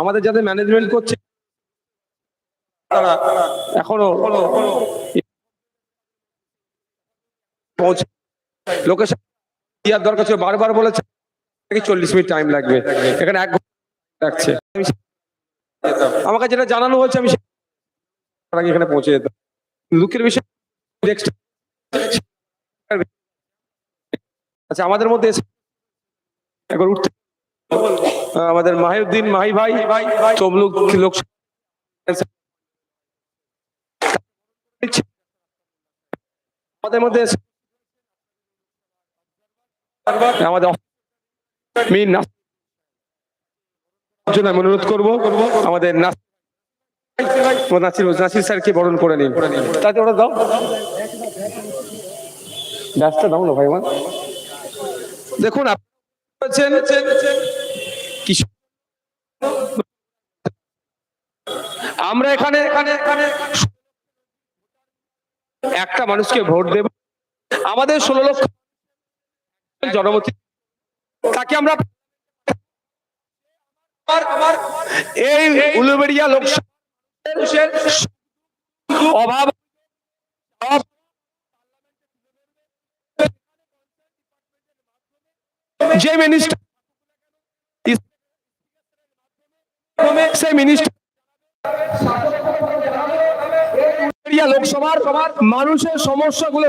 আমাদের যাদের ম্যানেজমেন্ট করছে, তারা এখনও পৌঁছে দরকার বারবার বলেছে চল্লিশ মিনিট টাইম লাগবে। এখানে এক ঘণ্টা আমাকে যেটা জানানো হয়েছে, আমি এখানে পৌঁছে বিষয় আচ্ছা আমাদের মধ্যে একবার উঠতে আমাদের মাহিউদ্দিন মাহি ভাই, তমলুক লোক মধ্যে আমি অনুরোধ করব আমাদের নাস নাসির নাসির স্যারকে বরণ করে নিন। তাতে ওটা দাও। ব্যাসটা দাও না ভাই আমার। দেখুন, আপনি বলছেন আমরা এখানে একটা মানুষকে ভোট দেব। আমাদের ষোলো লক্ষ জনমতি তাকে আমরা এই উলুবেড়িয়া লোকসভা অভাব যে মিনিস্টার সেই মিনিস্টার লোকসভার মানুষের সমস্যাগুলো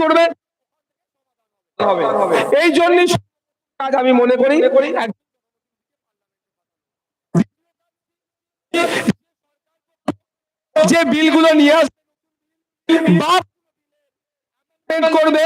করবে এই জন্যই কাজ আমি মনে করি। যে বিলগুলো নিয়ে আস করবে।